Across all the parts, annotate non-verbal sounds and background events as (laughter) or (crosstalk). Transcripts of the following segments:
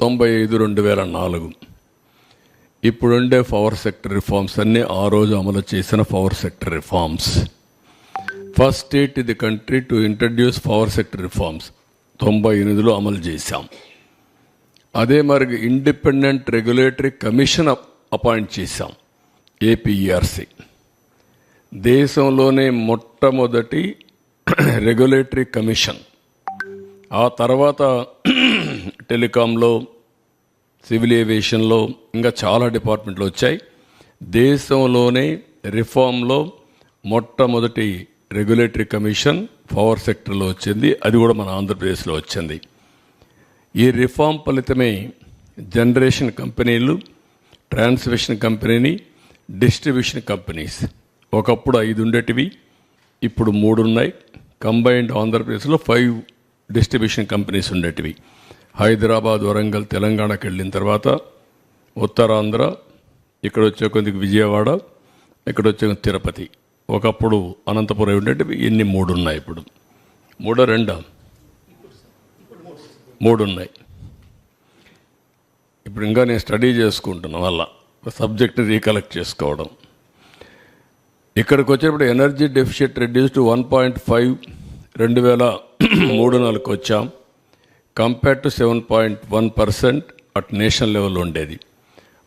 తొంభై ఐదు రెండు వేల నాలుగు. ఇప్పుడుండే పవర్ సెక్టర్ రిఫార్మ్స్ అన్నీ ఆ రోజు అమలు చేసిన power sector reforms. First state ఇది country to introduce power sector reforms. తొంభై ఎనిమిదిలో అమలు చేశాం. అదే మరి ఇండిపెండెంట్ రెగ్యులేటరీ కమిషన్ అపాయింట్ చేశాం. ఏపీఆర్సీ దేశంలోనే మొట్టమొదటి రెగ్యులేటరీ కమిషన్. ఆ తర్వాత (clears throat) టెలికాంలో సివిల్ ఏవియేషన్లో ఇంకా చాలా డిపార్ట్మెంట్లు వచ్చాయి. దేశంలోనే రిఫార్మ్లో మొట్టమొదటి రెగ్యులేటరీ కమిషన్ పవర్ సెక్టర్లో వచ్చింది. అది కూడా మన ఆంధ్రప్రదేశ్లో వచ్చింది. ఈ రిఫార్మ్ ఫలితమే జనరేషన్ కంపెనీలు ట్రాన్స్మిషన్ కంపెనీని డిస్ట్రిబ్యూషన్ కంపెనీస్. ఒకప్పుడు ఐదు ఉండేటివి ఇప్పుడు మూడు ఉన్నాయి. కంబైన్డ్ ఆంధ్రప్రదేశ్లో ఫైవ్ డిస్ట్రిబ్యూషన్ కంపెనీస్ ఉండేటివి. హైదరాబాద్ వరంగల్ తెలంగాణకి వెళ్ళిన తర్వాత ఉత్తరాంధ్ర ఇక్కడ వచ్చే కొద్దిగా విజయవాడ ఇక్కడ వచ్చే తిరుపతి. ఒకప్పుడు అనంతపురం ఉండేటివి ఇన్ని మూడు ఉన్నాయి ఇప్పుడు. మూడో రెండా. మూడు ఉన్నాయి. ఇప్పుడు ఇంకా నేను స్టడీ చేసుకుంటున్నా వల్ల సబ్జెక్ట్ని రీకలెక్ట్ చేసుకోవడం. ఇక్కడికి వచ్చినప్పుడు energy deficit reduce to one point five రెండు వేల మూడు నాలుగు వచ్చాం. Compare to seven point one percent at national level ఉండేది.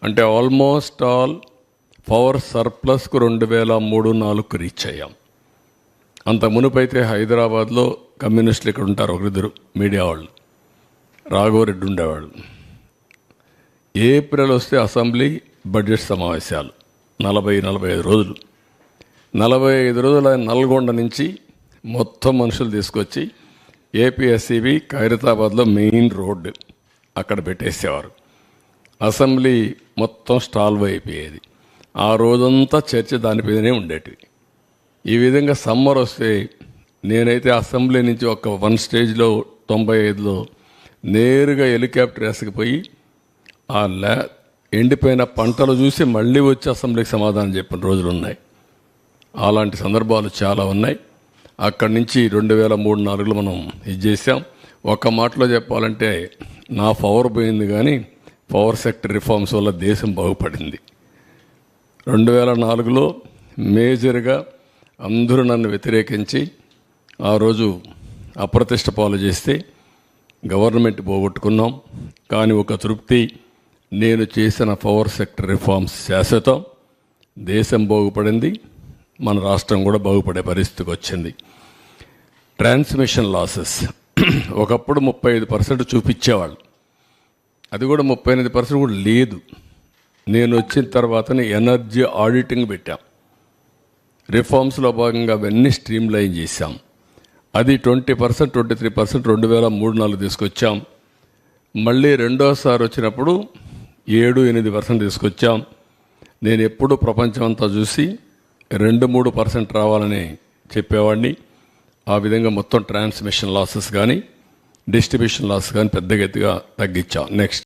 అంటే ఆల్మోస్ట్ ఆల్ పవర్ సర్ప్లస్కు రెండు వేల మూడు నాలుగుకు రీచ్ అయ్యాం. అంత మునుపైతే హైదరాబాద్లో కమ్యూనిస్టులు ఇక్కడ ఉంటారు ఒకరిద్దరు మీడియా వాళ్ళు. రాఘవరెడ్డి ఉండేవాడు ఏప్రిల్ వస్తే అసెంబ్లీ బడ్జెట్ సమావేశాలు. నలభై నలభై ఐదు రోజులు. నలభై ఐదు రోజులు ఆయన నల్గొండ నుంచి మొత్తం మనుషులు తీసుకొచ్చి ఏపీఎస్సిబి ఖైరతాబాద్లో మెయిన్ రోడ్డు అక్కడ పెట్టేసేవారు. అసెంబ్లీ మొత్తం స్టాల్వ్ అయిపోయేది. ఆ రోజంతా చర్చ దానిపైనే ఉండేటివి. ఈ విధంగా సమ్మర్ వస్తే నేనైతే అసెంబ్లీ నుంచి ఒక వన్ స్టేజ్లో తొంభై ఐదులో నేరుగా హెలికాప్టర్ వేసుకుపోయి ఆ ల్యా ఎండిపోయిన పంటలు చూసి మళ్ళీ వచ్చి అసెంబ్లీకి సమాధానం చెప్పిన రోజులు ఉన్నాయి అలాంటి సందర్భాలు చాలా ఉన్నాయి. అక్కడి నుంచి రెండు వేల మూడు నాలుగులో మనం ఇది చేసాం ఒక మాటలో చెప్పాలంటే నా పవర్ పోయింది కానీ పవర్ సెక్టర్ రిఫార్మ్స్ వల్ల దేశం బాగుపడింది. రెండు వేల నాలుగులో మేజర్గా అందరూ నన్ను వ్యతిరేకించి ఆ రోజు అప్రతిష్ట పాలు చేస్తే గవర్నమెంట్ పోగొట్టుకున్నాం. కానీ ఒక తృప్తి నేను చేసిన పవర్ సెక్టర్ రిఫార్మ్స్ శాశ్వతం. దేశం బాగుపడింది. మన రాష్ట్రం కూడా బాగుపడే పరిస్థితికి వచ్చింది. ట్రాన్స్మిషన్ లాసెస్ (clears throat) ఒకప్పుడు ముప్పై ఐదు పర్సెంట్ చూపించేవాళ్ళు. అది కూడా ముప్పై ఎనిమిది పర్సెంట్ కూడా లేదు. నేను వచ్చిన తర్వాతనే ఎనర్జీ ఆడిటింగ్ పెట్టాం. రిఫార్మ్స్లో భాగంగా అవన్నీ స్ట్రీమ్ లైన్ చేశాం. అది twenty percent twenty three percent రెండు వేల మూడు నాలుగు తీసుకొచ్చాం. మళ్ళీ రెండోసారి వచ్చినప్పుడు ఏడు ఎనిమిది పర్సెంట్ తీసుకొచ్చాం. నేను ఎప్పుడూ ప్రపంచం అంతా చూసి రెండు మూడు పర్సెంట్ రావాలని చెప్పేవాడిని. ఆ విధంగా మొత్తం ట్రాన్స్మిషన్ లాసెస్ కానీ డిస్ట్రిబ్యూషన్ లాస్ కానీ పెద్ద ఎత్తుగా తగ్గించాం. నెక్స్ట్.